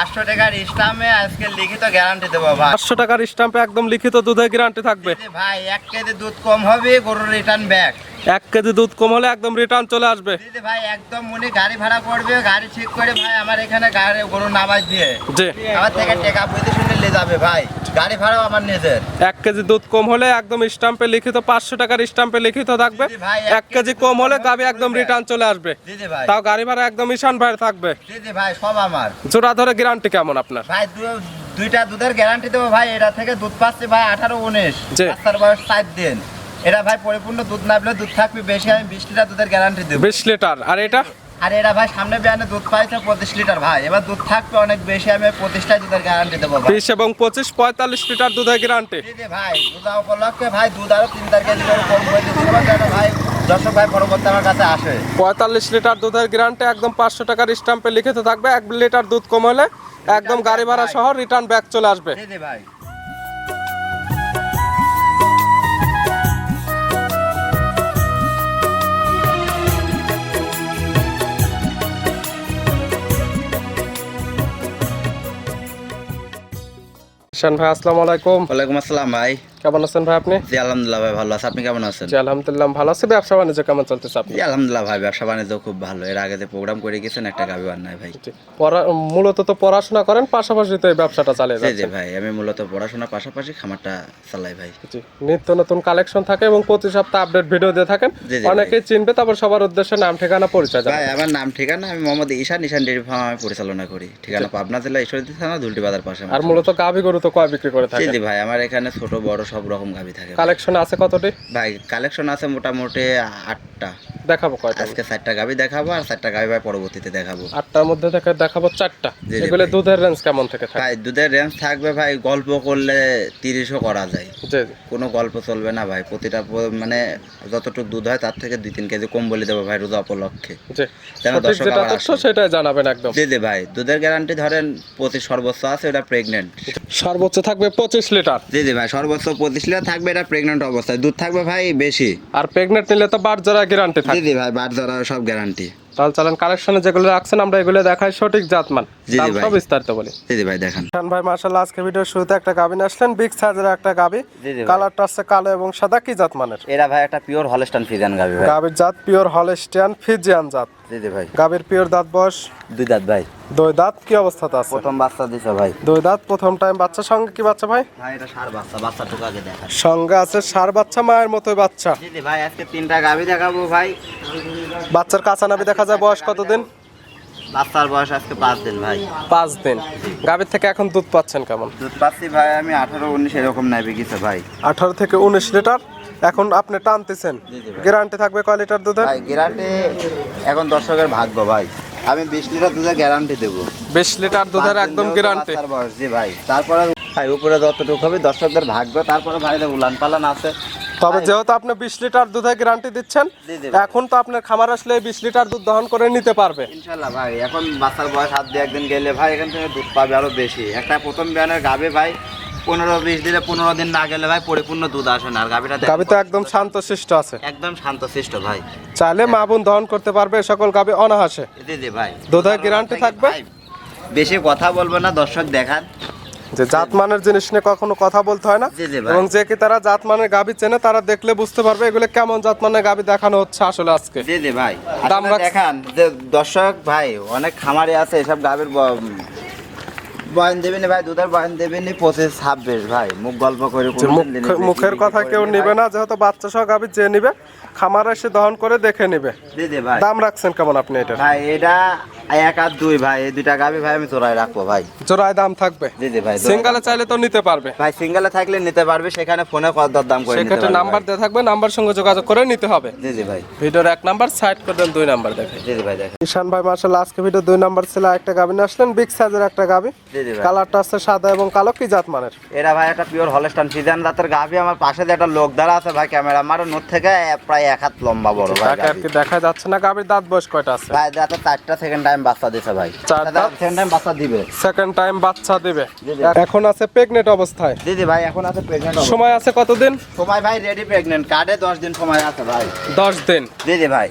পাঁচশো টাকার স্টাম্পে আজকে লিখিত গ্যারান্টি দেবো ভাই। পাঁচশো টাকার স্টাম্পে একদম লিখিত দুধের গ্যারান্টি থাকবে। ভাই এক কেজি দুধ কম হবে গরুর রিটার্ন ব্যাক এক কেজি দুধ কম হলে একদম রিটার্ন চলে আসবে। দিদি ভাই একদম উনি গাড়ি ভাড়া করবে গাড়ি ঠিক করে ভাই আমার এখানে গাড়ি গরু নামাজ দিয়ে। জি। আমার থেকে টেকা বুঝে শুনে নিয়ে যাবে ভাই। গাড়ি ভাড়াও আমার নিজের। এক কেজি দুধ কম হলে একদম স্টাম্পে লিখিত পাঁচশো টাকার স্টাম্পে লিখিত থাকবে। ভাই, এক কেজি কম হলে গাবি একদম রিটার্ন চলে আসবে। দিদি ভাই। তাও গাড়ি ভাড়া একদম ঈশান ভাইয়ের থাকবে। দিদি ভাই সব আমার। জোড়া ধরে গ্যারান্টি কেমন আপনার? ভাই দুইটা দুধের গ্যারান্টি দেবো ভাই এটা থেকে দুধ পাচ্ছি ভাই আঠারো উনিশ। বয়স সাত দিন। এটা ভাই পরিপূর্ণ দুধ না পেলে দুধ থাকবে বেশি আমি বিশ লিটার দুধের গ্যারান্টি দেবো। বিশ লিটার আর এটা? আর এটা ভাই সামনে বিয়ানে দুধ পাইছে পঁচিশ লিটার ভাই। এবার দুধ থাকবে অনেক বেশি আমি পঁচিশটাই দুধের গ্যারান্টি দেবো বিশ এবং পঁচিশ পঁয়তাল্লিশ লিটার দুধের গ্যারান্টি ভাই দুধ উপলক্ষে ভাই দুধ আরও তিন চার কেজি করে কম করে দিচ্ছি ভাই দর্শক ভাই পরবর্তী আমার কাছে আসে। পঁয়তাল্লিশ লিটার দুধের গ্যারান্টি একদম পাঁচশো টাকার স্টাম্পে লিখিত থাকবে। এক লিটার দুধ কম হলে একদম গাড়ি ভাড়া সহ রিটার্ন ব্যাক চলে আসবে। ভাই। ভাই আসসালামু আলাইকুম। আসসালাম ভাই। কেমন আছেন ভাই আপনি? জি আলহামদুলিল্লাহ ভাই ভালো আছে। আপনি কেমন আছেন? জি আলহামদুলিল্লাহ ভালো আছে। ব্যবসা বাণিজ্য কেমন চলতেছে আপনি জি আলহামদুলিল্লাহ ভাই ব্যবসা বাণিজ্য খুব ভালো। এর আগে যে প্রোগ্রাম করে গেছেন একটা গাবি বান্নায় ভাই। মূলত তো পড়াশোনা করেন পাশাপাশি তো এই ব্যবসাটা চালিয়ে জি ভাই আমি মূলত পড়াশোনার পাশাপাশি খামারটা চালাই ভাই। জি নিত্য নতুন কালেকশন থাকে এবং প্রতি সপ্তাহে আপডেট ভিডিও দিয়ে থাকেন। অনেকেই চিনবে তারপর সবার উদ্দেশ্যে নাম ঠিকানা পরিচয় ভাই আমার নাম ঠিকানা আমি মোহাম্মদ ঈশান ঈশান ডেয়ারি ফার্ম আমি পরিচালনা করি। ঠিকানা পাবনা জেলা ঈশ্বরদী থানা দুলটি বাজার পাশে আর মূলত গাভী গরু তো কয় বিক্রি করে থাকে জি ভাই আমার এখানে ছোট বড় সব রকম গাভি থাকে। কালেকশন আছে কতটি? ভাই কালেকশন আছে মোটামুটি আটটা। দেখাবো কয়টা? আজকে চারটা গাভি দেখাবো আর চারটা গাভি ভাই পরবর্তীতে দেখাবো। আটটার মধ্যে থেকে দেখাবো চারটা। এগুলো দুধের রেঞ্জ কেমন থেকে থাকে? ভাই দুধের রেঞ্জ থাকবে ভাই গল্প করলে তিরিশও করা যায়। কোনো গল্প চলবে না ভাই প্রতিটা মানে যতটুকু দুধ হয় তার থেকে দুই তিন কেজি কম বলে দেবো ভাই রোজা উপলক্ষে। যেন দর্শক সেটাই জানাবেন একদম। জি জি ভাই দুধের গ্যারান্টি ধরেন পঁচিশ সর্বোচ্চ আছে এটা প্রেগনেন্ট সর্বোচ্চ থাকবে পঁচিশ লিটার। জি জি ভাই সর্বোচ্চ পঁচিশ লিটার থাকবে এটা প্রেগনেন্ট অবস্থায়। দুধ থাকবে ভাই বেশি। আর প্রেগনেন্ট নিলে তো বার জোড়া গ্যারান্টি থাকে জি ভাই বাট সব গ্যারান্টি তাহলে চলেন কালেকশনে যেগুলো রাখছেন আমরা এগুলো দেখাই সঠিক জাতমান। সব বিস্তারিত বলি। জি ভাই দেখান। খান ভাই মার্শাল্লাহ আজকে ভিডিওর শুরুতে একটা গাবি নিয়ে আসলেন বিগ সাইজের একটা গাবি। কালারটা আছে কালো এবং সাদা কি জাত মানের এরা ভাই একটা পিওর হলস্টান ফিজান গাবি ভাই। গাবির জাত পিওর হলস্টিয়ান ফিজিয়ান জাত। জি জি ভাই। গাবির পিওর দাঁত বয়স? দুই দাঁত ভাই। দুই দাঁত? কি অবস্থাতে আছে? প্রথম বাচ্চা দিছে ভাই। দুই দাঁত? প্রথম টাইম বাচ্চা। সঙ্গে কি বাচ্চা ভাই? ভাই এটা সার বাচ্চা। বাচ্চা টুকাকে দেখান সঙ্গে আছে সার বাচ্চা মায়ের মতোই বাচ্চা। জি জি ভাই আজকে তিনটা গাবি দেখাবো ভাই। বাচ্চার কাঁচা নাবি দেখা যায় বয়স কতদিন? বাচ্চার বয়স আজকে পাঁচ দিন ভাই। পাঁচ দিন। গাবির থেকে এখন দুধ পাচ্ছেন কেমন? দুধ পাচ্ছি ভাই আমি আঠারো উনিশ এরকম নাই বিকিছে ভাই। আঠারো থেকে উনিশ লিটার? এখন আপনি টানতেছেন। গ্যারান্টি থাকবে কয় লিটার দুধের? ভাই গ্যারান্টি এখন দর্শকের ভাগ্য ভাই। আমি বিশ লিটার দুধের গ্যারান্টি দেবো। বিশ লিটার দুধের একদম গ্যারান্টি। জি ভাই। তারপরে ভাই উপরে যতটুকু হবে দর্শকদের ভাগ্য তারপরে ভাই উলান পালান আছে। তবে যেহেতু আপনি বিশ লিটার দুধের গ্যারান্টি দিচ্ছেন। এখন তো আপনার খামার আসলে বিশ লিটার দুধ দহন করে নিতে পারবে। ইনশাল্লাহ ভাই এখন বাচ্চার বয়স হাত দিয়ে একদিন গেলে ভাই এখান থেকে দুধ পাবে আরও বেশি। একটা প্রথম বিয়ানের গাবে ভাই পনেরো বিশ দিনে পনেরো দিন না গেলে ভাই পরিপূর্ণ দুধ আসে না আর গাবিটা দেখেন তো একদম শান্ত শিষ্ট আছে। একদম শান্তশিষ্ট ভাই। চাইলে মা বোন দহন করতে পারবে সকল গাবি অনাহাসে। জি জি ভাই। দুধের guarantee থাকবে? ভাই, বেশি কথা বলব না দর্শক দেখান। যে জাতমানের জিনিস নিয়ে কখনো কথা বলতে হয় না জি, জি ভাই। এবং যে কি তারা জাতমানের গাবি চেনে তারা দেখলে বুঝতে পারবে এগুলো কেমন জাতমানের গাবি দেখানো হচ্ছে আসলে আজকে। জি জি ভাই। দাম আসলে রাখ- দেখান যে দর্শক ভাই অনেক খামারে আছে এসব গাভীর ব- বয়ান দেবেনি ভাই দুধের বয়ান দেবেনি পঁচিশ ছাব্বিশ ভাই। মুখ গল্প করে মুখ- মুখের কথা কেউ নিবে না যেহেতু বাচ্চা সহ আমি যে নিবে। খামার এসে দহন করে দেখে নিবে। দাম রাখছেন কেমন আপনি এটা ভাই এটা এক আর দুই ভাই এই দুইটা গাভী ভাই আমি চোরাই রাখব ভাই। জোড়ায় দাম থাকবে? জি জি ভাই সিঙ্গালে চাইলে তো নিতে পারবে। ভাই সিঙ্গেলে থাকলে নিতে পারবে সেখানে ফোনে কত দাম করে নিতে সেক্ষেত্রে নাম্বার। দেওয়া থাকবে নাম্বার সঙ্গে যোগাযোগ করে নিতে হবে। জি জি ভাই। ভিডিওর এক নাম্বার সাইড করে দেন দুই নাম্বার দেখে। জি জি ভাই দেখেন। ঈশান ভাই মার্শাল আজকে ভিডিও দুই নাম্বার ছিল একটা গাবি নিয়ে আসলেন বিগ সাইজের একটা গাবি। জি জি ভাই। কালারটা আছে সাদা এবং কালো কি জাত মানের? এরা ভাই একটা পিওর হলস্টান ফিজান জাতের গাভী আমার পাশে যে একটা লোক দাঁড়া আছে ভাই ক্যামেরা আমার নোট থেকে প্রায় এক হাত লম্বা বড় ভাই আর কি দেখা যাচ্ছে না? গাবির দাঁত বয়স কয়টা আছে? ভাই দাঁতে চারটা সেকেন্ড টাইম বাচ্চা দিছে ভাই। চার দাঁত? সেকেন্ড টাইম বাচ্চা দিবে। সেকেন্ড টাইম বাচ্চা দিবে। এখন আছে প্রেগনেন্ট অবস্থায়। জি ভাই এখন আছে প্রেগনেন্ট সময় আছে কতদিন? সময় ভাই রেডি প্রেগনেন্ট কার্ডে দশ দিন সময় আছে ভাই। দশ দিন। জি জি ভাই।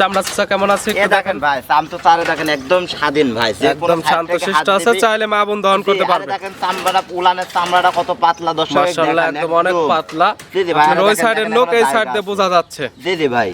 চামড়া চাচা কেমন আছে এ দেখেন ভাই চাম তো চারে দেখেন একদম স্বাধীন ভাই একদম শান্ত শিষ্ট আছে চাইলে মা বোন দহন করতে পারবে। দেখেন চামড়াটা উলানের চামড়াটা কত পাতলা দর্শক মাশাআল্লাহ একদম অনেক পাতলা। জি জি ভাই ওই দেখেন, সাইডের লোক এই সাইড দিয়ে বোঝা যাচ্ছে। জি জি ভাই।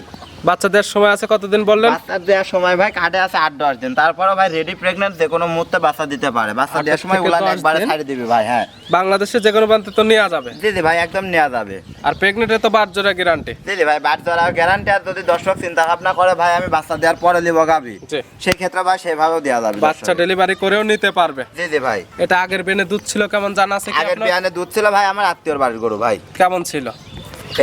বাচ্চাদের সময় আছে কতদিন বললেন? বাচ্চা দেওয়ার সময় ভাই কাটে আছে আট দশ দিন। তারপরে ভাই রেডি প্রেগনেন্ট যে কোনো মুহূর্তে বাচ্চা দিতে পারে। বাচ্চা দেওয়ার সময় উলান একবারে ছাড়ি দিবি ভাই হ্যাঁ। বাংলাদেশে যে কোনো প্রান্তে তো নেওয়া যাবে? জি জি ভাই একদম নেওয়া যাবে। আর প্রেগনেন্টে তো বার জোড়া গ্যারান্টি জি জি ভাই বাট জোড়া গ্যারান্টি আর যদি দর্শক চিন্তা ভাবনা করে ভাই আমি বাচ্চা দেওয়ার পরে নিব গাবি। সেই ক্ষেত্রে ভাই সেভাবেও দেওয়া যাবে বাচ্চা ডেলিভারি করেও নিতে পারবে। জি জি ভাই। এটা আগের বেনে দুধ ছিল কেমন জানা আছে আগের? বিয়ানে দুধ ছিল ভাই আমার আত্মীয়র বাড়ির গরু ভাই। কেমন ছিল?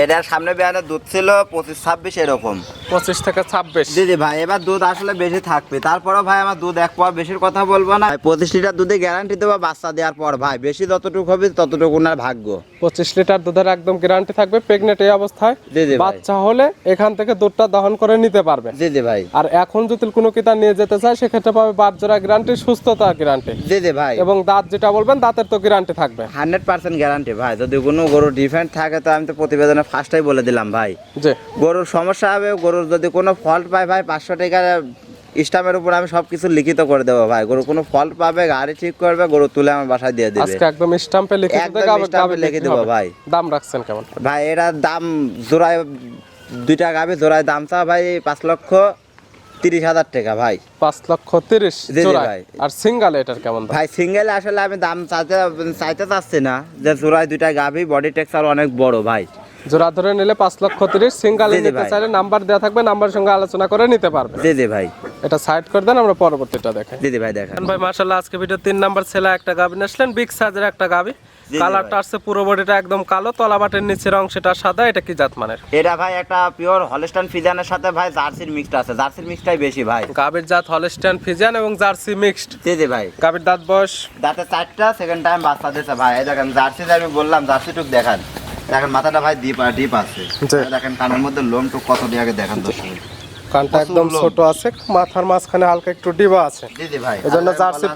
এটার সামনে বিয়ানে দুধ ছিল পঁচিশ ছাব্বিশ এরকম। পঁচিশ থেকে ছাব্বিশ। জি জি ভাই এবার দুধ আসলে বেশি থাকবে। তারপরেও ভাই আমার দুধ এক পোয়া বেশির কথা বলব না। পঁচিশ লিটার দুধে গ্যারান্টি দেবো বাচ্চা দেওয়ার পর। ভাই বেশি যতটুকু হবে ততটুকু ওনার ভাগ্য। পঁচিশ লিটার দুধের একদম গ্যারান্টি থাকবে প্রেগনেন্ট এই অবস্থায়। জি জি বাচ্চা হলে এখান থেকে দুধটা দহন করে নিতে পারবে। জি জি ভাই। আর এখন যদি কোনো কিতা নিয়ে যেতে চায় সেক্ষেত্রে পাবে জোড়া গ্যারান্টি সুস্থতা গ্যারান্টি জি জি ভাই। এবং দাঁত যেটা বলবেন দাঁতের তো গ্যারান্টি থাকবে। হান্ড্রেড পার্সেন্ট গ্যারান্টি ভাই। যদি কোনো গরু ডিফেন্ট থাকে তো আমি তো প্রতিবেদনে ফার্স্টেই বলে দিলাম ভাই। গরুর সমস্যা হবে গরুর যদি কোনো ফল্ট পায় ভাই পাঁচশো টাকার স্টামের উপর আমি সব কিছু লিখিত করে দেবো ভাই। গরু কোনো ফল্ট পাবে গাড়ি ঠিক করবে গরু তুলে আমার বাসায় দিয়ে দিবে। আজকে একদম স্টাম্পে লিখে একদম লিখে দেবো ভাই। দাম রাখছেন কেমন? ভাই এটার দাম জোড়ায় দুইটা গাবে জোড়ায় দাম চা ভাই পাঁচ লক্ষ তিরিশ হাজার টাকা ভাই। পাঁচ লক্ষ তিরিশ ভাই। আর সিঙ্গাল এটার কেমন ভাই সিঙ্গেল আসলে আমি দাম চাইতে চাইতে চাচ্ছি না। যে জোড়ায় দুইটা গাভি বডি টেক্সচার অনেক বড় ভাই। জোড়া ধরে নিলে পাঁচ লক্ষ তিরিশ। সিঙ্গাল নিতে চাইলে নাম্বার দেওয়া থাকবে নাম্বারের সঙ্গে আলোচনা করে নিতে পারবে। জি জি ভাই। এটা সাইড করে দেন আমরা পরবর্তীটা দেখাই জি জি ভাই দেখেন। ভাই মাশাল্লাহ আজকে ভিডিও তিন নাম্বার ছেলে একটা গাবি আসলেন বিগ সাইজের একটা গাবি কালারটা আসছে পুরো বডিটা একদম কালো তলা বাটের নিচের অংশটা সাদা এটা কি জাত মানের? এটা ভাই একটা পিওর হলস্টান ফিজানের সাথে ভাই জার্সির মিক্সড আছে। জার্সির মিক্সটাই বেশি ভাই। গাবির জাত হলস্টাইন ফিজিয়ান এবং জার্সি মিক্সড জি জি ভাই। গাবির দাঁত বয়স? দাঁতে চারটা সেকেন্ড টাইম বাচ্চা দিয়েছে ভাই। এই দেখেন জার্সি আমি বললাম জার্সি টুক দেখান। দেখেন মাথাটা ভাই ডিপ ডিপ আছে। দেখেন কানের মধ্যে লোম টুক কত দিয়ে আগে দেখেন তো কানটা একদম ছোট আছে মাথার মাঝখানে হালকা একটু ডিবা আছে। জি জি ভাই। এজন্য জার্সি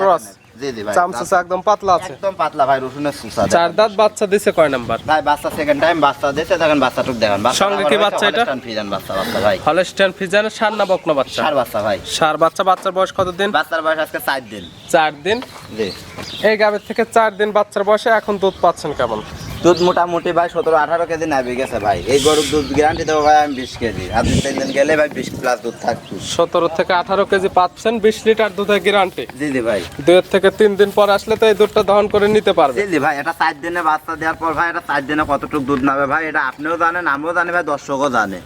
ক্রস। জি জি ভাই চামচা একদম পাতলা আছে। একদম পাতলা ভাই রসুনের সুসা চার দাঁত বাচ্চা দিছে কয় নাম্বার? ভাই বাচ্চা সেকেন্ড টাইম বাচ্চা দিয়েছে দেখেন বাচ্চা টুক দেখেন। বাচ্চা সঙ্গে কি বাচ্চা এটা? ফিজান বাচ্চা বাচ্চা ভাই। হলস্টাইন সার না বকনা বাচ্চা? সার বাচ্চা ভাই। সার বাচ্চা বাচ্চার বয়স কতদিন? বাচ্চার বয়স আজকে দিন। চার দিন? জি। এই গাবের থেকে চার দিন বাচ্চার বয়সে এখন দুধ পাচ্ছেন কেমন? দুধ মোটামুটি ভাই সতেরো আঠারো কেজি নাবি গেছে ভাই। এই গরুর দুধ গ্যারান্টি দেবো ভাই আমি বিশ কেজি। আর দুই তিন দিন গেলে ভাই বিশ প্লাস দুধ থাকতো সতেরো থেকে আঠারো কেজি পাচ্ছেন বিশ লিটার দুধের গ্যারান্টি জি জি ভাই। দুয়ের থেকে তিন দিন পর আসলে তো এই দুধটা দহন করে নিতে পারবে। জি জি ভাই এটা চার দিনে বাচ্চা দেওয়ার পর ভাই এটা চার দিনে কতটুকু দুধ নাবে ভাই এটা আপনিও জানেন আমিও জানি ভাই দর্শকও জানে।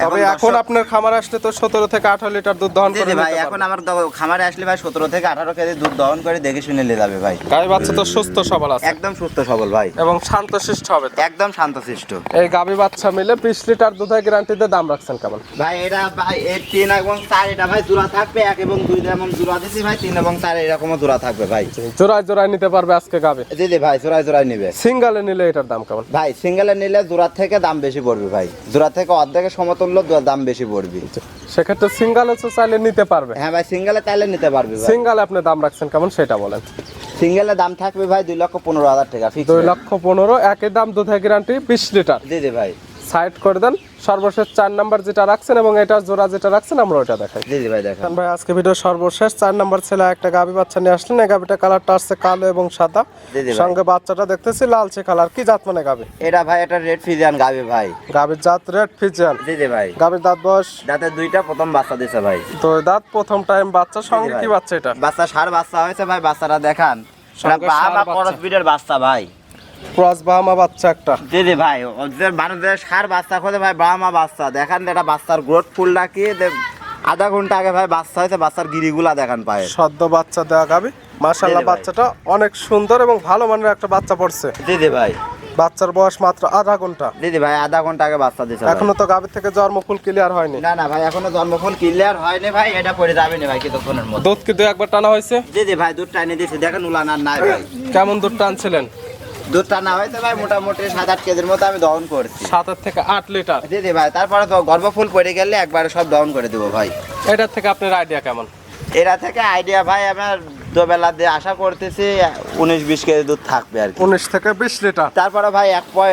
তবে এখন আপনার খামার আসলে তো সতেরো থেকে আঠারো লিটার দুধ দহন করে ভাই এখন আমার খামারে আসলে ভাই সতেরো থেকে আঠারো কেজি দুধ দহন করে দেখে শুনে নিয়ে যাবে ভাই। গাই বাচ্চা তো সুস্থ সবল আছে। একদম সুস্থ সবল ভাই। এবং শান্তশিষ্ট হবে একদম শান্তশিষ্ট। এই গাবি বাচ্চা মিলে বিশ লিটার দুধের গ্যারান্টিতে দাম রাখছেন কেমন? ভাই এটা ভাই এর তিন এবং চার এটা ভাই জোড়া থাকবে। এক এবং দুই যেমন জোড়া দিছি ভাই তিন এবং চার এরকমও জোড়া থাকবে ভাই। জোড়ায় জোড়ায় নিতে পারবে আজকে গাবি। জি জি ভাই জোড়ায় জোড়ায় নিবে। সিঙ্গালে নিলে এটার দাম কেমন? ভাই সিঙ্গেলে নিলে জোড়া থেকে দাম বেশি পড়বে ভাই। জোড়া থেকে অর্ধেকের সমতুল্য দু- দাম বেশি পড়বে। সেক্ষেত্রে সিঙ্গালে তো চাইলে নিতে পারবে। হ্যাঁ ভাই সিঙ্গেলে চাইলে নিতে পারবে সিঙ্গালে আপনি দাম রাখছেন কেমন সেটা বলেন। সিঙ্গেলে দাম থাকবে ভাই দুই লক্ষ পনেরো হাজার টাকা দুই লক্ষ পনেরো একই দাম দুধের গ্যারান্টি বিশ লিটার। জি জি ভাই। সাইড করে দেন। সর্বশেষ চার নাম্বার যেটা রাখছেন এবং এটা জোড়া যেটা রাখছেন আমরা ওটা দেখাই। জি জি ভাই দেখেন। ভাই আজকে ভিডিও সর্বশেষ। চার নাম্বার ছেলে একটা গাবি বাচ্চা নিয়ে আসলেন। এই গাবিটা কালারটা আসছে কালো এবং সাদা। সঙ্গে বাচ্চাটা দেখতেছি লালচে কালার কি জাত মানে গাবি এটা ভাই এটা রেড ফিজিয়ান গাবে ভাই। গাবির জাত রেড ফিজিয়ান জি জি ভাই। গাবির দাঁত বয়স? যাতে দুইটা প্রথম বাচ্চা দিছে ভাই। তো দাঁত প্রথম টাইম বাচ্চা সঙ্গে কি বাচ্চা এটা? বাচ্চা সার বাচ্চা হয়েছে ভাই বাচ্চাটা দেখান। করস বিটের বাচ্চা ভাই। ক্রস বাহামা বাচ্চা একটা। জি জি ভাই ওদের মানুষদের সার বাচ্চা খোঁজে ভাই বাবা বাচ্চা। দেখান এটা বাচ্চার গ্রোথ ফুল রাখি আধা ঘণ্টা আগে ভাই বাচ্চা হয়েছে বাচ্চার গিরিগুলা দেখান পায়ে সদ্য বাচ্চা দেওয়া গাবি মাশাল্লাহ বাচ্চাটা অনেক সুন্দর এবং ভালো মানের একটা বাচ্চা পড়ছে। জি জি ভাই। বাচ্চার বয়স মাত্র আধা ঘণ্টা। জি ভাই আধা ঘণ্টা আগে বাচ্চা ভাই। এখনও তো গাবির থেকে জন্মফুল ক্লিয়ার হয়নি। না না ভাই এখনও জন্মফল ক্লিয়ার হয়নি ভাই এটা পড়ে যাবে না ভাই কিছুক্ষণের মধ্যে। দুধ কি দু একবার টানা হয়েছে? জি ভাই দুধ টাইনে দিয়েছি দেখেন উলান আর নাই ভাই। কেমন দুধ টানছিলেন? দুধ না হয়েছে ভাই মোটামুটি সাত আট কেজির মতো আমি দহন করছি। আট থেকে আট লিটার? জি জি ভাই তারপরে তো গর্ভফুল পড়ে গেলে একবারে সব দহন করে দেবো ভাই। এটার থেকে আপনার আইডিয়া কেমন? এরা থেকে আইডিয়া ভাই আমার দুবেলা দিয়ে আশা করতেছি উনিশ বিশ কেজি দুধ থাকবে আর কি। উনিশ থেকে বিশ লিটার। তারপরে ভাই এক পয়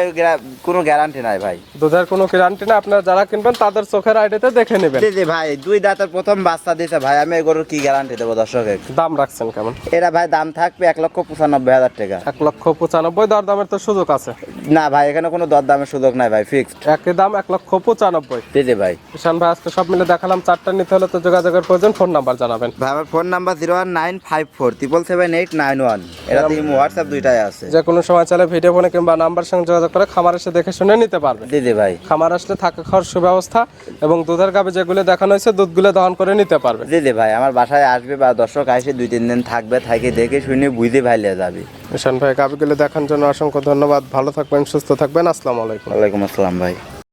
কোনো গ্যারান্টি নাই ভাই। দুধের কোনো গ্যারান্টি না আপনারা যারা কিনবেন তাদের চোখের আইডিতে দেখে নেবেন। জি জি ভাই দুই দাঁতের প্রথম বাচ্চা দিয়েছে ভাই আমি এই গরুর কি গ্যারান্টি দেবো দর্শকের দাম রাখছেন কেমন? এটা ভাই দাম থাকবে এক লক্ষ পঁচানব্বই হাজার টাকা। এক লক্ষ পঁচানব্বই দর দামের তো সুযোগ আছে। না ভাই এখানে কোনো দরদামের সুযোগ নাই ভাই ফিক্সড একই দাম এক লক্ষ পঁচানব্বই। জি জি ভাই। ঈশান ভাই আজকে সব মিলে দেখালাম চারটা নিতে হলে তো যোগাযোগের প্রয়োজন ফোন নাম্বার জানাবেন। ভাই আমার phone number zero one nine five four triple seven eight nine one এটা দিয়ে হোয়াটসঅ্যাপ দুইটাই আছে। যে কোনো সময় চাইলে ভিডিও ফোনে কিংবা নাম্বার সঙ্গে যোগাযোগ করে খামার এসে দেখে শুনে নিতে পারবে। জি ভাই। খামার আসলে থাকা খাওয়ার সুব্যবস্থা এবং দুধের গাবে যেগুলো দেখানো হয়েছে দুধগুলো দহন করে নিতে পারবে। জি ভাই আমার বাসায় আসবে বা দর্শক আসে দুই তিন দিন থাকবে থাকে দেখে শুনে বুঝতে ভাইলে যাবে। ঈশান ভাই গাবিগুলো দেখার জন্য অসংখ্য ধন্যবাদ। ভালো থাকবেন সুস্থ থাকবেন। আসসালামু আলাইকুম। ওয়ালাইকুম আসসালাম ভাই।